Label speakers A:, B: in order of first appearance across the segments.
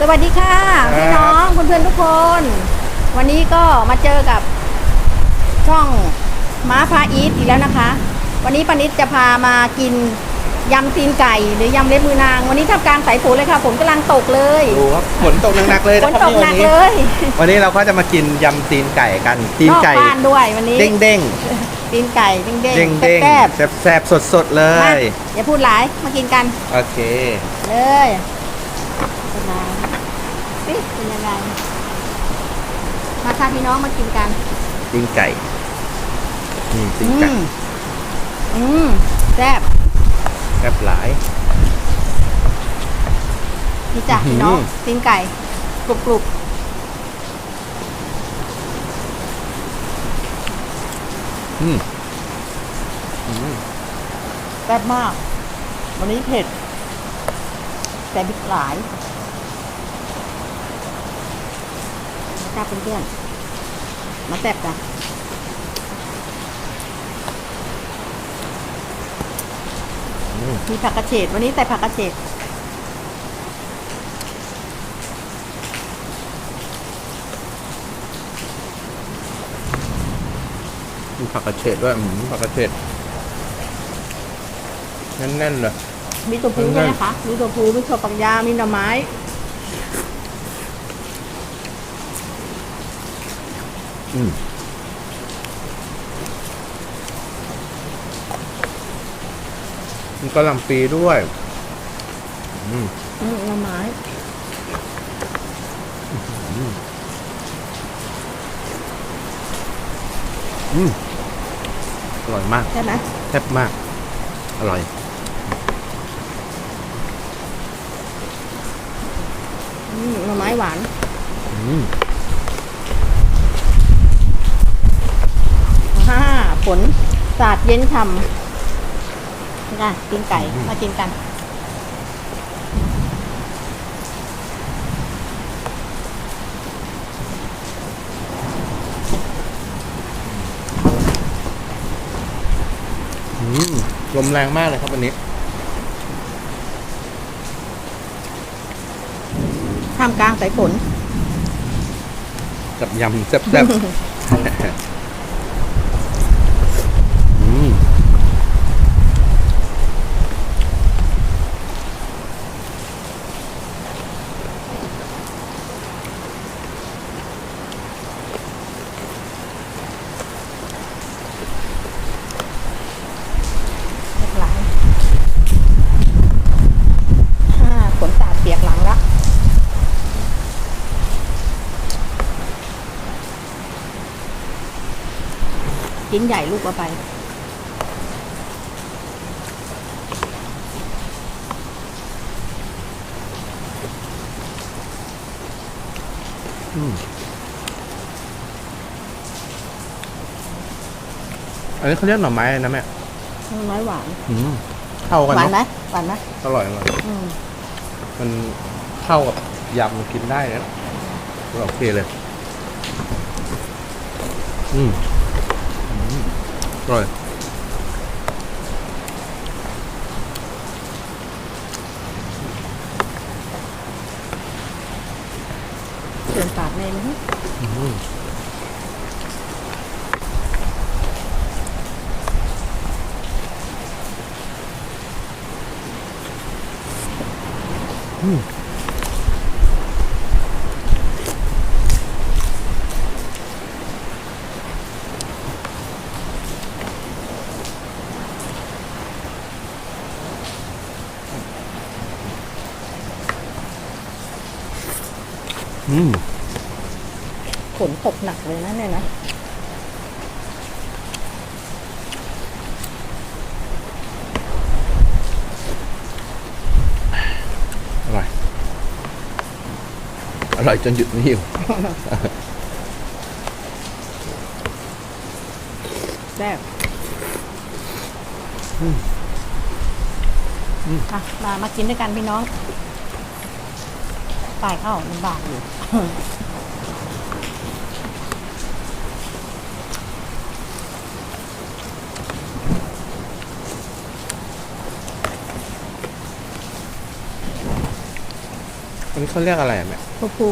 A: สวัสดีค่ะพี่น้องเพื่อนๆทุกคน วันนี้ก็มาเจอกับช่องม้าพาอีทอีกแล้วนะคะ วันนี้ปานิดจะพามากินยำตีนไก่หรือยำเล็บมือนาง วันนี้ท่ามกลางสายฝนเลยค่ะฝนกำลังตกเลย
B: ดูครับฝนตกหนักเลย
A: ฝ
B: น
A: ตกหนักเลย
B: วันนี้เราก็จะมากินยำตีนไก่กันตีนไก่
A: ด้วยวันนี้
B: เด้ง
A: ตีนไก่เด้งเด้
B: เด้งเด้ง
A: แซ่บ
B: แซ่บแซ่บสดสดๆเล
A: ๆมายอย่าพูดหลายมากินกัน
B: โอเค
A: เลยเป็นไงสิเป็นยังไงมาค่ะพี่น้องมากินกัน
B: ตีนไก่นี่ตีน
A: อื
B: ไก่
A: มอืมแซ่บ
B: แซ่บหลาย
A: นี่จ้ะ
B: อื้อหือ
A: พี่น้องตีนไก่กรุบกรุบ
B: อืมอืม
A: แซ่บมาก วันนี้เผ็ด แต่พริกหลายมาจ้าเพื่อนๆมาแซ่บจ้ะ
B: อืม
A: มีผักกระเฉดวันนี้ใส่ผักกระเฉด
B: ผักกระเฉดด้วยอืมผักกระเฉดแน่นๆเลย
A: มีตัวพูด้วยนะคะ มีตัวพูมีถั่วฝักยาวมีหน่อไม้
B: อืมมีกระหล่ำปีด้วย อืม
A: อืมหน่อไม้
B: อืมอ ร่อยมาก
A: ใช่ไหม
B: แซ่บมาก อร่อย
A: อืมหน่อไม้หวาน
B: อืม
A: ห้าผล สาดเย็นฉ่ำนี่ค่ะกินไก่ มากินกัน
B: อืม ลมแรงมากเลยครับวันนี้
A: ท่ามกลางสายฝน
B: กับยำแซ่บๆ อืม
A: เรียบร้อยห้าผลสาดเปียกหลังละ ชิ้นใหญ่ลูกเอาไป
B: อืมอันนี้เขาเรียกหน่อไม้อะไรนะแม่
A: น้อยหวาน
B: อืมเข้ากัน
A: หวานไหม
B: เนาะ
A: หวานไหม
B: อร่อยอร่อย
A: อืม
B: มันเข้ากับยำกินได้นะโอเคเลย อืมอืม อร่อย
A: เปลี่ยนปากเลยนะ
B: อืมอืมอืม
A: ฝนตกหนักเลยนะเนี่ยนะ
B: อร่อย อร่อยจนหยุดไม่อยู่
A: แซ่บ
B: อืมอืม
A: อะ มา มากินด้วยกันพี่น้อง ปลายเข้าลำบากอยู่
B: วันนี่เขาเรียกอะไรอะแม่
A: ฟูฟู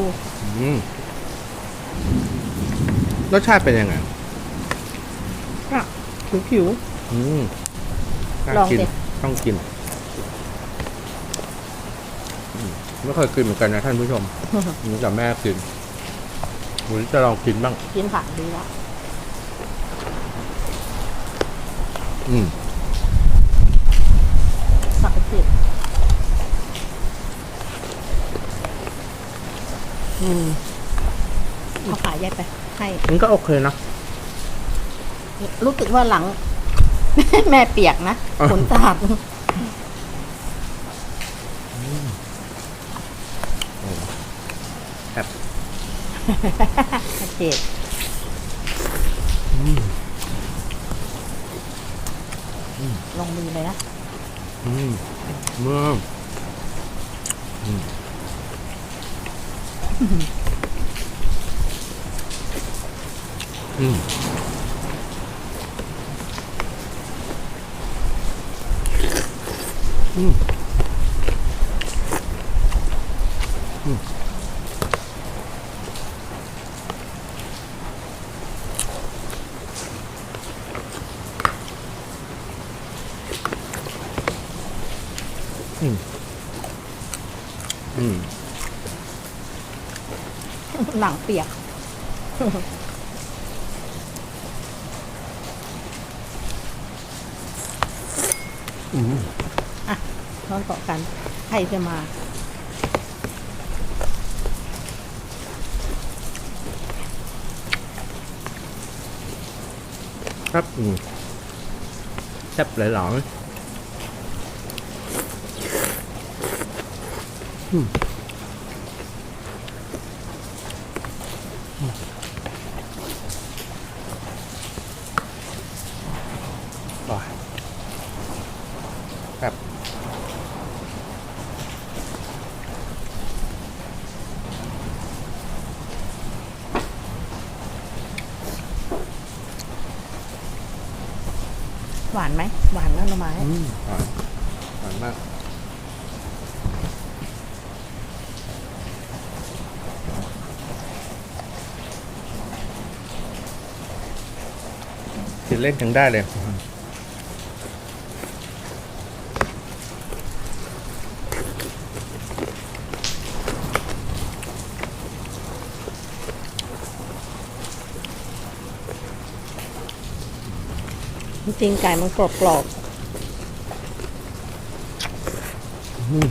B: อืมรสชาติเป็นยังไง
A: ก็ผิวผิว
B: อืมน่า
A: ลอง
B: กิน
A: สิ
B: ต้องกินอืม ไม่เคยกินเหมือนกันนะท่านผู้ชม
A: ๆ
B: นี่แต่แม่กินวันนี้จะลองกินบ้าง
A: กินผักดีแล้ว
B: อืม
A: ผักกระเจี๊ยบอืมเอาขายแยกไป ให้
B: มันก็โอเคนะ
A: รู้สึกว่าหลัง แม่เปียกนะ
B: อะ
A: ขนตาบ
B: แบบ
A: กระ เจี๊ยบลงมือเลยนะ
B: อืมเมื่ออืมอืม อืม อืม
A: หลังเปียก
B: อืม
A: นอนเกาะกัน ใครจะมา
B: ครับ อืมแซ่บหลายๆอืมอืม โอ้ยครับ
A: หวานไหม หวานนะหน่อไม้
B: อืมหวานหวานมาก กินเล่นยังได้เลย
A: จริงๆไก่มันกรอบกรอบ
B: อืม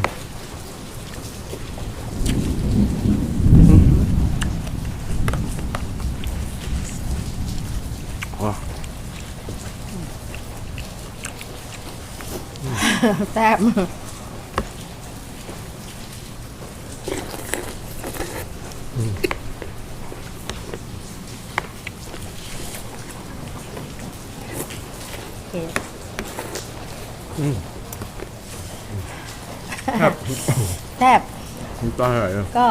B: ว้า
A: ๆ แซ่บโอเค
B: อืมครับ
A: แซ่บ
B: มันก็อร่อยเลย
A: ก็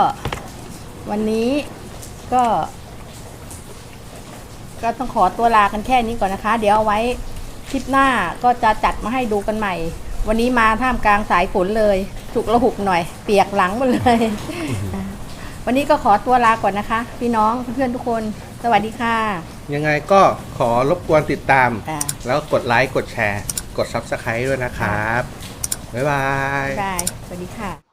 A: วันนี้ก็ ก็ต้องขอตัวลากันแค่นี้ก่อนนะคะ เดี๋ยวเอาไว้ คลิปหน้าก็จะจัดมาให้ดูกันใหม่ วันนี้มาท่ามกลางสายฝนเลยฉุกระหุกหน่อย เปียกหลังหมดเลย วันนี้ก็ขอตัวลาก่อนนะคะ พี่น้องเพื่อนๆทุกคน สวัสดีค่ะ
B: ยังไงก็ขอรบกวนติดตาม
A: อ่า
B: แล้วกดไลค์กดแชร์ กด Subscribe ด้วยนะครับ บ๊ายบาย
A: บายสวัสดีค่ะ